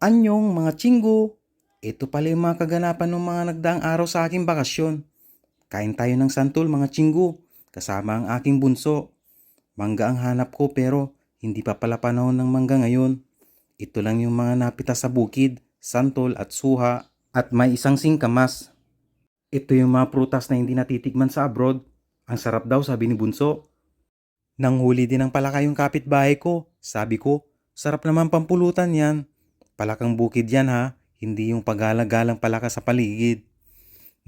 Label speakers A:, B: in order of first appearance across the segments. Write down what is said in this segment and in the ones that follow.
A: Anyong mga chinggo, ito pala yung mga kaganapan ng mga nagdaang araw sa aking bakasyon. Kain tayo ng santol mga chinggo, kasama ang aking bunso. Mangga ang hanap ko pero hindi pa pala panahon ng mangga ngayon. Ito lang yung mga napita sa bukid, santol at suha at may isang singkamas. Ito yung mga prutas na hindi natitikman sa abroad. Ang sarap daw sabi ni Bunso. Nanghuli din ng palaka yung kapitbahay ko. Sabi ko, sarap naman pampulutan yan. Palakang bukid yan ha, hindi yung paggalagalang palaka sa paligid.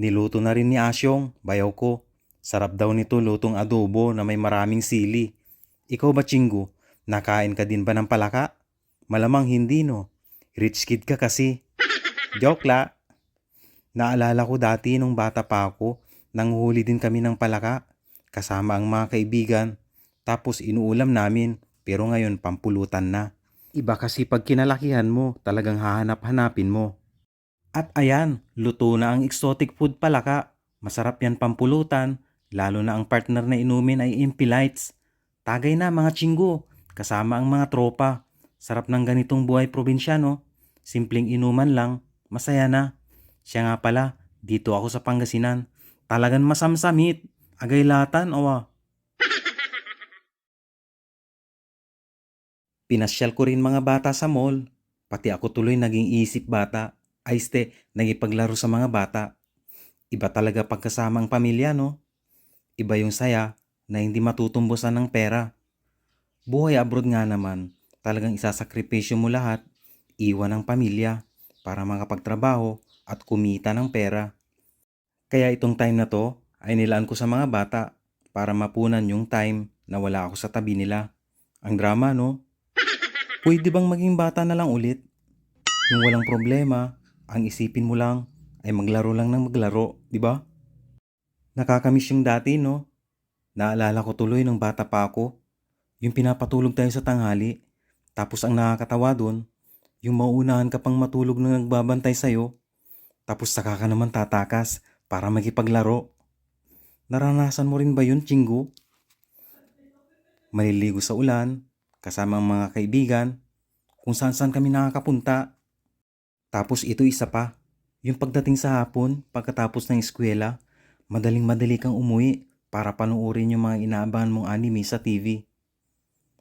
A: Niluto na rin ni Asyong, bayaw ko. Sarap daw nito lutong adobo na may maraming sili. Ikaw ba, Chingu? Nakain ka din ba ng palaka? Malamang hindi no. Rich kid ka kasi. Joke la. Naalala ko dati nung bata pa ako, nanghuli din kami ng palaka. Kasama ang mga kaibigan. Tapos inuulam namin, pero ngayon pampulutan na. Iba kasi pag kinalakihan mo, talagang hahanap-hanapin mo. At ayan, luto na ang exotic food palaka. Masarap yan pampulutan, lalo na ang partner na inumin ay Impilites. Tagay na mga chinggo, kasama ang mga tropa. Sarap ng ganitong buhay probinsyano. Simpleng inuman lang, masaya na. Siya nga pala, dito ako sa Pangasinan. Talagang masamsamit. Agay latan, owa. Pinasyal ko rin mga bata sa mall. Pati ako tuloy naging isip bata. Ay ste, nagipaglaro sa mga bata. Iba talaga pagkasama ang pamilya, no? Iba yung saya na hindi matutumbusan ng pera. Buhay abroad nga naman, talagang isasakripisyo mo lahat, iwan ang pamilya para makapagtrabaho at kumita ng pera. Kaya itong time na to ay nilaan ko sa mga bata para mapunan yung time na wala ako sa tabi nila. Ang drama, no? Pwede bang maging bata na lang ulit? Yung walang problema, ang isipin mo lang ay maglaro lang ng maglaro, di ba? Nakakamiss yung dati, no? Naalala ko tuloy nung bata pa ako. Yung pinapatulog tayo sa tanghali. Tapos ang nakakatawa doon, yung mauunahan ka pang matulog na nagbabantay sa'yo. Tapos saka ka naman tatakas para makipaglaro. Naranasan mo rin ba yun, Chingu? Maliligo sa ulan, kasama ang mga kaibigan, kung saan saan kami nakakapunta. Tapos ito isa pa, yung pagdating sa hapon, pagkatapos ng eskwela, madaling madali kang umuwi para panuorin yung mga inaabangan mong anime sa TV.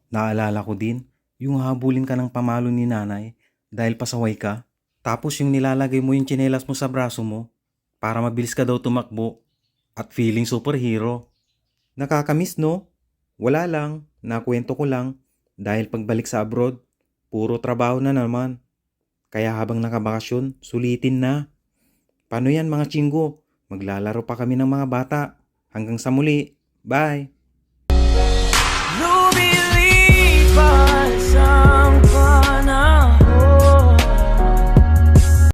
A: Naalala ko din, yung habulin ka ng pamalo ni nanay dahil pasaway ka, tapos yung nilalagay mo yung tsinelas mo sa braso mo para mabilis ka daw tumakbo at feeling superhero. Nakakamiss no? Wala lang, nakwento ko lang dahil pagbalik sa abroad, puro trabaho na naman. Kaya habang nakabakasyon, sulitin na. Paano yan mga chinggo? Maglalaro pa kami ng mga bata. Hanggang sa muli. Bye!